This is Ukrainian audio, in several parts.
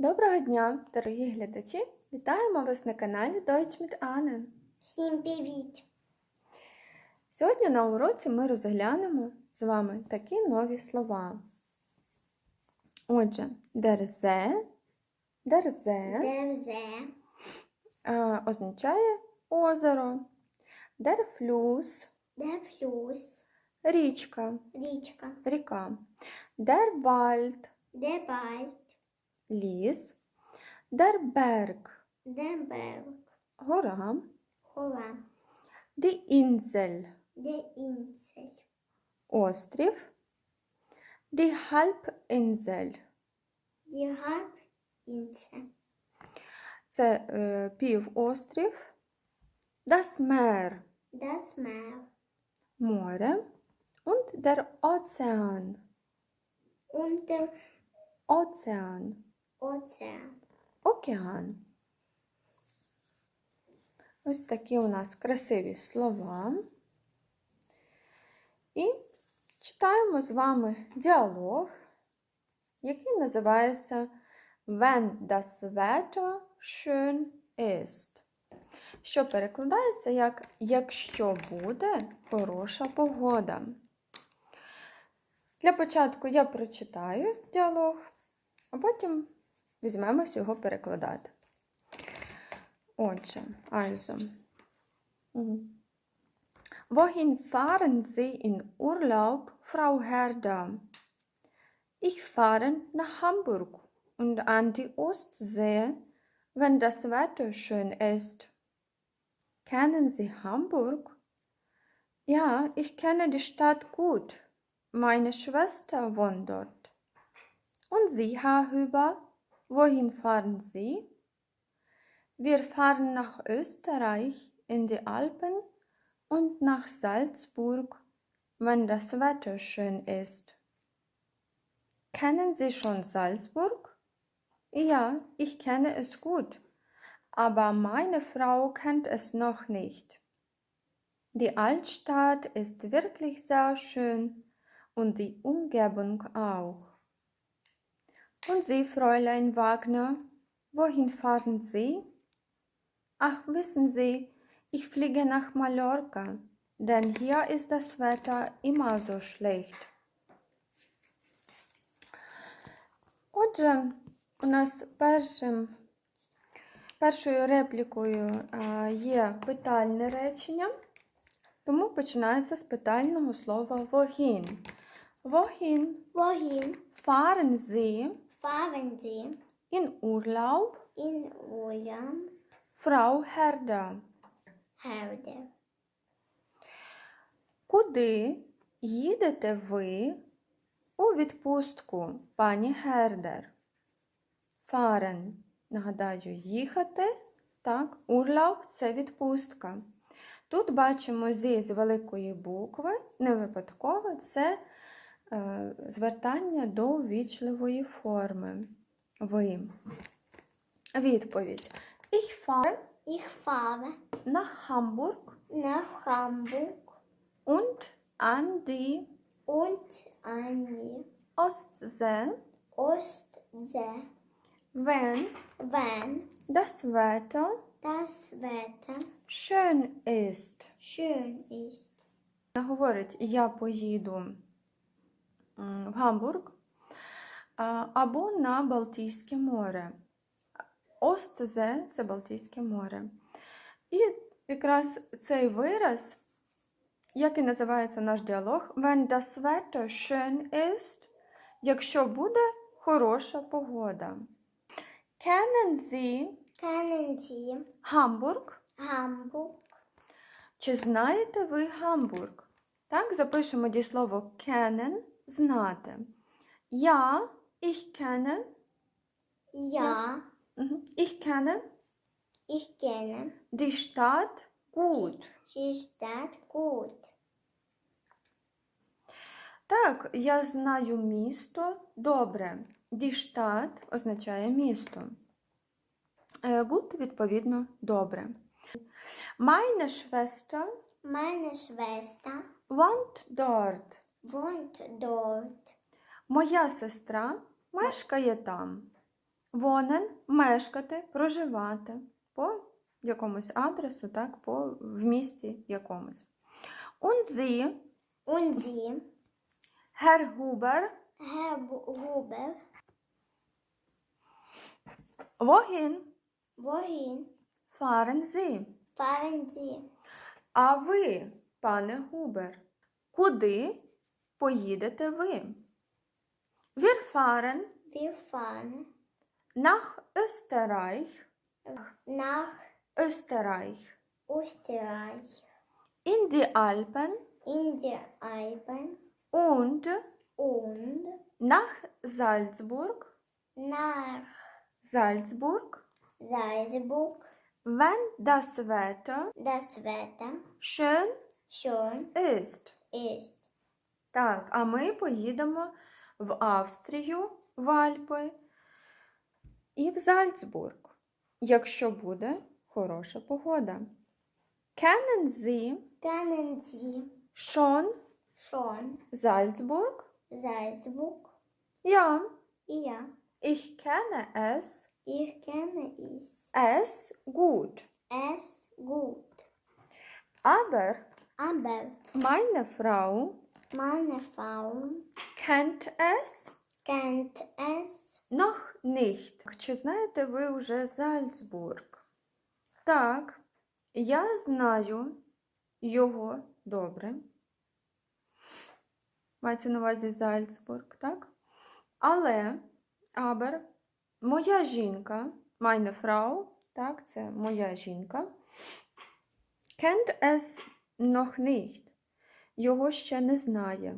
Доброго дня, дорогі глядачі! Вітаємо вас на каналі Deutsch mit Anne. Всім привіт! Сьогодні на уроці ми розглянемо з вами такі нові слова. Отже, дерзе, дерзе Дерзе, означає озеро, дерфлюс дерфлюс, річка, річка, ріка, дервальд дербальд, ліс, дерберг дерберг, гора, гора, die Insel дерінцель, острів, die Halbinsel діргарінцель, це е, півострів, das Meer das Meer, море und der Ozean und der Ozean Ozean. океан. Ось такі у нас красиві слова. І читаємо з вами діалог, який називається Wenn das Wetter schön ist. Що перекладається як Якщо буде хороша погода. Для початку я прочитаю діалог, а потім візьмемось його перекладати. Отже, also. Mhm. Wohin fahren Sie in Urlaub, Frau Herder? Ich fahre nach Hamburg und an die Ostsee, wenn das Wetter schön ist. Kennen Sie Hamburg? Ja, ich kenne die Stadt gut. Meine Schwester wohnt dort. Und Sie, Herr Hüber, Wohin fahren Sie? Wir fahren nach Österreich in die Alpen und nach Salzburg, wenn das Wetter schön ist. Kennen Sie schon Salzburg? Ja, ich kenne es gut, aber meine Frau kennt es noch nicht. Die Altstadt ist wirklich sehr schön und die Umgebung auch. Und Sie, Fräulein Wagner, wohin fahren Sie? Ach, wissen Sie, ich fliege nach Mallorca, denn hier ist das Wetter immer so schlecht. Отже, у нас першим, першою реплікою е, є питальне речення, тому починається з питального слова. Wohin Wohin fahren Sie fahren Sie in Urlaub, in Urlaub, Frau Herder? Herder? Куди їдете ви у відпустку, пані Гердер? Фарен. Нагадаю, їхати. Так, урлау це відпустка. Тут бачимо зі з великої букви, не випадково, це звертання до вічливої форми. Ви. Відповідь. Ich fahre Ich fahre nach Hamburg nach Hamburg und an die und an die Ostsee, Ostsee, wenn wenn das Wetter das Wetter schön ist. schön ist. Вона говорить, я поїду в Гамбург або на Балтійське море. Остзе це Балтійське море. І якраз цей вираз, як і називається наш діалог, wenn das Wetter schön ist, якщо буде хороша погода. Kennen Sie Kennen Sie Hamburg? Hamburg? Чи знаєте ви Гамбург? Так, запишемо дієслово kennen – знати. Я, ich kenne, Ja, mhm, ich kenne ich kenne die Stadt gut. die Stadt gut. Так, я знаю місто добре. Die Stadt означає місто. Е, Gut, відповідно, добре. Meine Schwester Meine Schwester wohnt dort. Wohnt dort. Моя сестра мешкає там. wohnen – мешкати, проживати по якомусь адресу, так, по в місті якомусь. Und Sie, Und Sie, Herr Huber, Herr Huber, wohin wohin fahren Sie? fahren Sie? А ви, пане Губер, куди поїдете ви? Wir fahren Wir fahren nach Österreich, nach Österreich, Österreich, in die Alpen in die Alpen und und nach Salzburg, nach Salzburg, Salzburg. wenn das Wetter Das Wetter schön schön ist. ist. Так, а ми поїдемо в Австрію, в Альпи і в Зальцбург, якщо буде хороша погода. Kennen Sie Kennen Sie schon schon Salzburg? Salzburg? Ja, Ja, ich kenne es, ich kenne es. es gut. Es gut. Aber Aber meine Frau meine Frau kennt es kennt es noch nicht. Чи знаєте ви вже Зальцбург? Так, я знаю його добре. Мається на увазі Зальцбург, так? Але, aber, моя жінка, meine Frau, так, це моя жінка, kennt es noch nicht. Його ще не знає.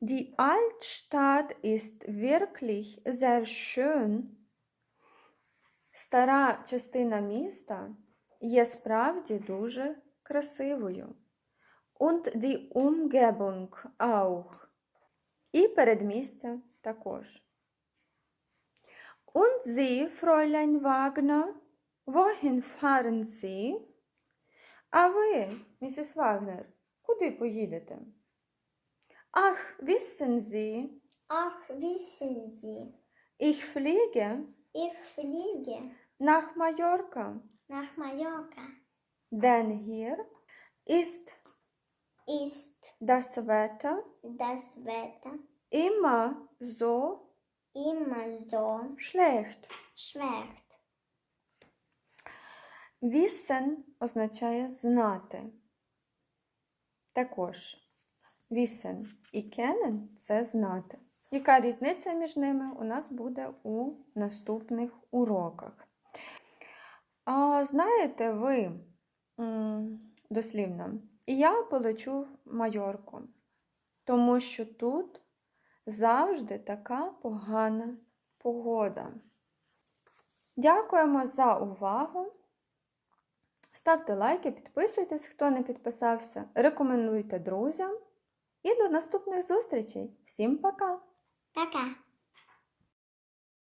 Die Altstadt ist wirklich sehr schön. Стара частина міста є справді дуже красивою. Und die Umgebung auch. І передмістя також. Und Sie, Fräulein Wagner, wohin fahren Sie? А ви, місіс Вагнер, куди поїдете? Ach, wissen Sie, Ach, wissen Sie, ich fliege ich fliege nach Mallorca, nach Mallorca. denn hier ist Ist das Wetter das Wetter immer so immer so schlecht. schlecht? Wissen означає знати. Також wissen і kennen – це знати. Яка різниця між ними у нас буде у наступних уроках. А знаєте ви, дослівно, я полечу Майорку, тому що тут завжди така погана погода. Дякуємо за увагу. Ставте лайки, підписуйтесь, хто не підписався, рекомендуйте друзям. І до наступних зустрічей. Всім пока! Пока.